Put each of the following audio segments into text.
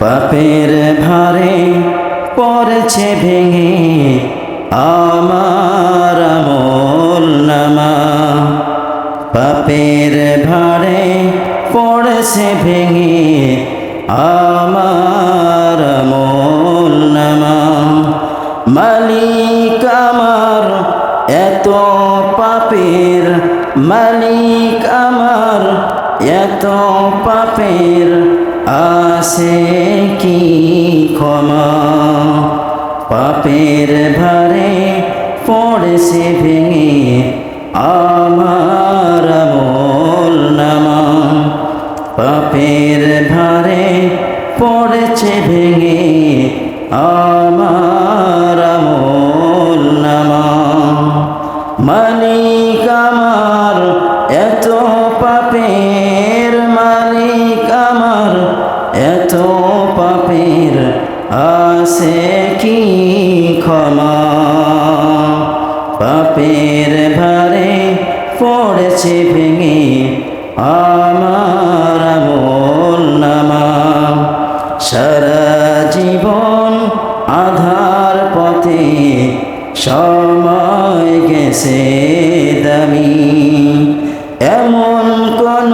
পাপের ভারে পড়েছে ভেঙে আমার আমল নামা। পাপের ভারে পড়েছে ভেঙে আমার আমল নামা। মালিক আমার, এত পাপের মালিক আমার, এত পাপের আসে কি ক্ষমা? পাপের ভারে পড়েছে ভেঙে আমার আমল নামা। পাপের ভারে পড়েছে ভেঙে আমার আমল নামা। মালিক আমার, এত পাপের আসে কি ক্ষমা? পাপের ভারে পড়েছে ভেঙে আমার আমল নামা। সারা জীবন আধার পথে সময় গেছে দামি। এমন কোন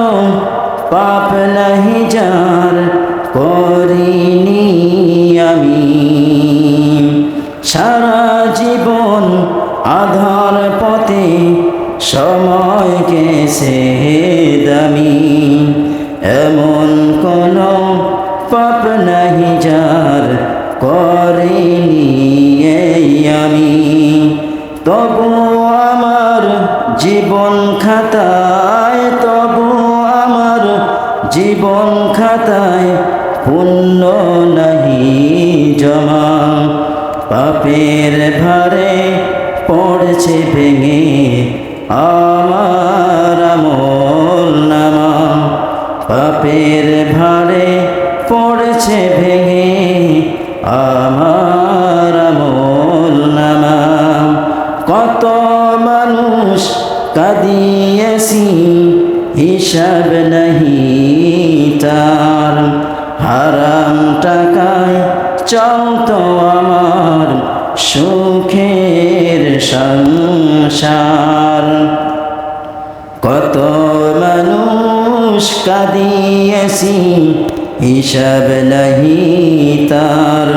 পাপ নাহি যার আধার পথে সময় গেছে দামি। এমন কোন পাপ নাহি যার করিনি আমি। তবু আমার জীবন খাতায়, তবু আমার জীবন খাতায় পুণ্য নাহি জমা। পাপের ভারে পড়ছে ভেঙে আমার আমল নামা। পাপের ভারে পড়েছে ভেঙে আমার আমল নামা। কত মানুষ কাঁদিয়েছি, হিসাব নাহি তার। হারাম টাকায় চলত আমার সুখের সংসার। কত মানুষ কাঁদিয়েছি, হিসাব নাহি তার।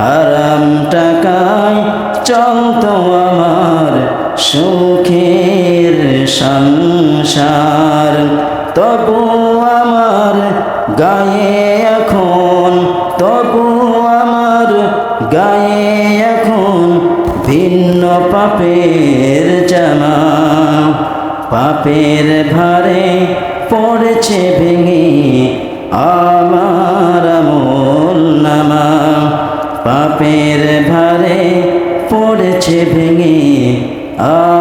হারাম টাকায় চলত আমার সুখের সংসার। তবু আমার গায়ে এখন, তবু আমার গায়ে পাপের জামা। পাপের ভারে পড়েছে ভেঙে আমার আমল নামা। পাপের ভারে পড়েছে ভেঙে আমার